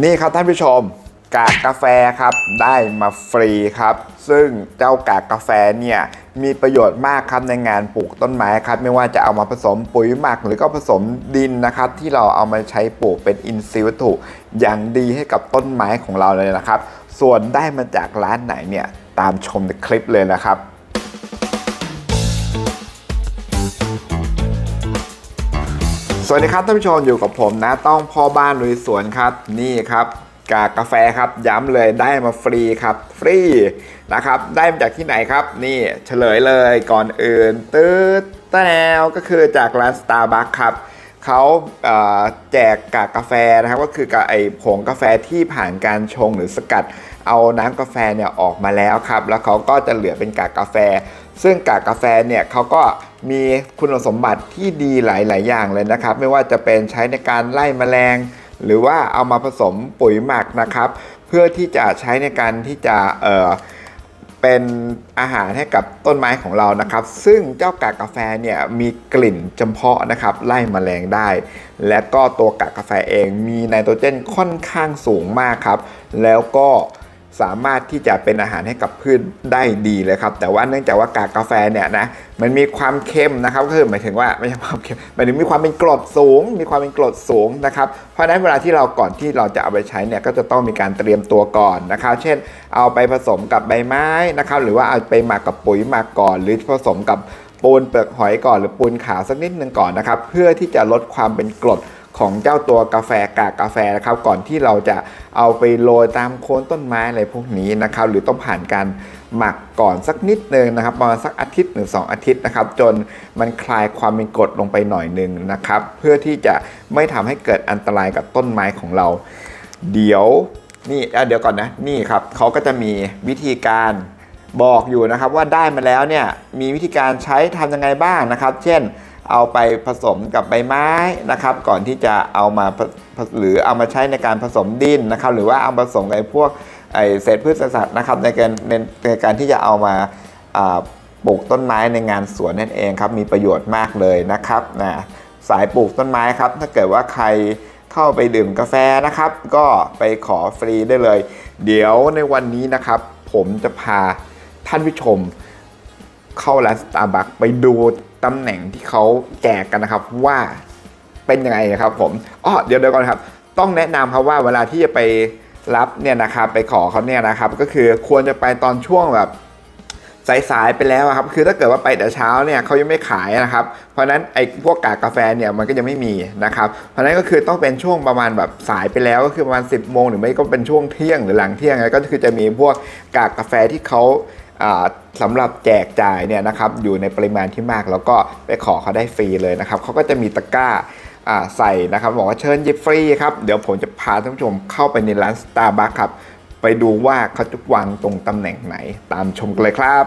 นี่ครับท่านผู้ชมกากกาแฟครับได้มาฟรีครับ ซึ่งเจ้ากากกาแฟเนี่ยมีประโยชน์มากครับในงานปลูกต้นไม้ครับ ไม่ว่าจะเอามาผสมปุ๋ยหมักหรือก็ผสมดินนะครับ ที่เราเอามาใช้ปลูกเป็นอินทรีย์วัตถุอย่างดีให้กับต้นไม้ของเราเลยนะครับ ส่วนได้มาจากร้านไหนเนี่ยตามชมในคลิปเลยนะครับ สวัสดีครับท่านผู้ชมอยู่กับผมนะ ต้องพ่อบ้านลุยสวนครับ นี่ครับกากาแฟครับย้ำเลยได้มาฟรีครับ ฟรีนะครับ ได้มาจากที่ไหนครับ นี่เฉลยเลยก่อนอื่นตืดแตวก็คือจากร้าน Starbucks ครับเขาแจกกากาแฟนะครับก็คือกับไอผงกาแฟที่ผ่านการชงหรือสกัด เอาน้ำกาแฟเนี่ยออกมาแล้วครับ แล้วเขาก็จะเหลือเป็นกากาแฟ ซึ่งกากาแฟเนี่ยเขาก็ มีคุณสมบัติที่ดีหลาย ๆ อย่างเลยนะครับ ไม่ว่าจะเป็นใช้ในการไล่แมลง หรือว่าเอามาผสมปุ๋ยหมักนะครับ เพื่อที่จะใช้ในการที่จะเอ่อเป็นอาหารให้กับต้นไม้ของเรานะครับ ซึ่งเจ้ากากกาแฟเนี่ยมีกลิ่นจำเพาะนะครับไล่มแมลงได้ และก็ตัวกากกาแฟเองมีไนโตรเจนค่อนข้างสูงมากครับ แล้วก็ สามารถที่จะเป็นอาหารให้กับพืชได้ดีเลยครับ แต่ว่าเนื่องจากว่ากากกาแฟเนี่ยนะมันมีความเค็มนะครับก็คือหมายถึงว่าไม่ใช่ความเค็มหมายถึงมีความเป็นกรดสูง มีความเป็นกรดสูงนะครับเพราะฉะนั้นเวลาที่เราก่อนที่เราจะเอาไปใช้เนี่ยก็จะต้องมีการเตรียมตัวก่อนนะครับ เช่น เอาไปผสมกับใบไม้นะครับ หรือว่าเอาไปหมักกับปุ๋ยหมักก่อน หรือผสมกับปูนเปลือกหอยก่อนหรือปูนขาวสักนิดหนึ่งก่อนนะครับเพื่อที่จะลดความเป็นกรด ของเจ้าตัวกาแฟกากกาแฟนะครับ ก่อนที่เราจะเอาไปโรยตามโคนต้นไม้อะไรพวกนี้นะครับ หรือต้องผ่านการหมักก่อนสักนิดนึงนะครับประมาณสักอาทิตย์หรือ2อาทิตย์นะครับ จนมันคลายความเป็นกรดลงไปหน่อยหนึงนะครับ เพื่อที่จะไม่ทำให้เกิดอันตรายกับต้นไม้ของเรา เดี๋ยวนี่เดี๋ยวก่อนนะนี่ครับเขาก็จะมีวิธีการบอกอยู่นะครับว่าได้มาแล้วเนี่ยมีวิธีการใช้ทำยังไงบ้างนะครับ เช่น เอาไปผสมกับใบไม้นะครับ ก่อนที่จะเอามาหรือเอามาใช้ในการผสมดินนะครับ หรือว่าเอามาผสมไอ้พวกไอเศษพืชสัตว์นะครับในการในในการที่จะเอามาอ่าปลูกต้นไม้ในงานสวนนั่นเองครับมีประโยชน์มากเลยนะครับนะสายปลูกต้นไม้ครับ ถ้าเกิดว่าใครเข้าไปดื่มกาแฟนะครับ ก็ไปขอฟรีได้เลย เดี๋ยวในวันนี้นะครับ ผมจะพาท่านผู้ชมเข้าร้านสตาร์บัคไปดู ตำแหน่งที่เขาแจกกันนะครับว่าเป็นยังไงนะครับผมอ๋อเดี๋ยวเดี๋ยวก่อนครับ ต้องแนะนำครับว่าเวลาที่จะไปรับเนี่ยนะครับไปขอเขาเนี่ยนะครับ ก็คือควรจะไปตอนช่วงแบบสายๆไปแล้วครับ คือถ้าเกิดว่าไปแต่เช้าเนี่ยเขายังไม่ขายนะครับ เพราะนั้นไอ้พวกกากกาแฟเนี่ยมันก็ยังไม่มีนะครับ เพราะนั้นก็คือต้องเป็นช่วงประมาณแบบสายไปแล้วก็คือประมาณ 10บโมงหรือไม่ก็เป็นช่วงเที่ยงหรือหลังเที่ยงก็คือจะมีพวกกากกาแฟที่เขา สำหรับแจกจ่ายเนี่ยนะครับอยู่ในปริมาณที่มาก แล้วก็ไปขอเขาได้ฟรีเลยนะครับเขาก็จะมีตะกร้าใส่นะครับบอกว่าเชิญยิบฟรีครับเดี๋ยวผมจะพาท่านผู้ชมเข้าไปในร้าน Starbucks ครับไปดูว่าเขาจะวางตรงตำแหน่งไหนตามชมกันเลยครับ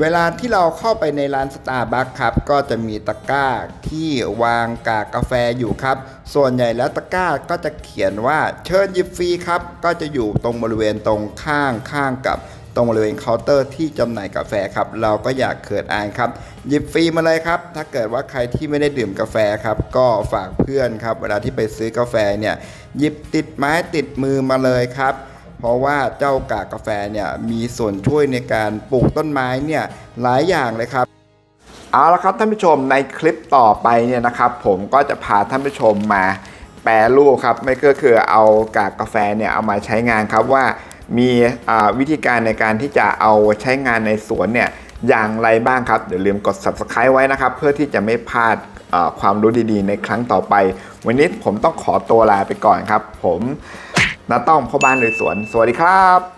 เวลาที่เราเข้าไปในร้านสตาร์บัคครับก็จะมีตะกร้าที่วางกากกาแฟอยู่ครับ ส่วนใหญ่แล้วตะกร้าก็จะเขียนว่าเชิญหยิบฟรีครับ ก็จะอยู่ตรงบริเวณตรงข้างข้างกับ ตรงบริเวณเคาน์เตอร์ที่จำหน่ายกาแฟครับเราก็อยากเขินอายครับ หยิบฟรีมาเลยครับ ถ้าเกิดว่าใครที่ไม่ได้ดื่มกาแฟครับ ก็ฝากเพื่อนครับ เวลาที่ไปซื้อกาแฟเนี่ยหยิบติดไม้ติดมือมาเลยครับเพราะว่าเจ้ากากกาแฟเนี่ยมีส่วนช่วยในการปลูกต้นไม้เนี่ยหลายอย่างเลยครับเอาละครับท่านผู้ชมในคลิปต่อไปเนี่ยนะครับ ผมก็จะพาท่านผู้ชมมาแปรรูปครับไม่ก็คือเอากากกาแฟเนี่ยเอามาใช้งานครับว่า มีวิธีการในการที่จะเอาใช้งานในสวนเนี่ยอย่างไรบ้างครับเดี๋ยวลืมกด subscribe ไว้นะครับ เพื่อที่จะไม่พลาดความรู้ดีๆ ในครั้งต่อไป วันนี้ผมต้องขอตัวลาไปก่อนครับ ผมนาต้องพ่อบ้านหรือสวน สวัสดีครับ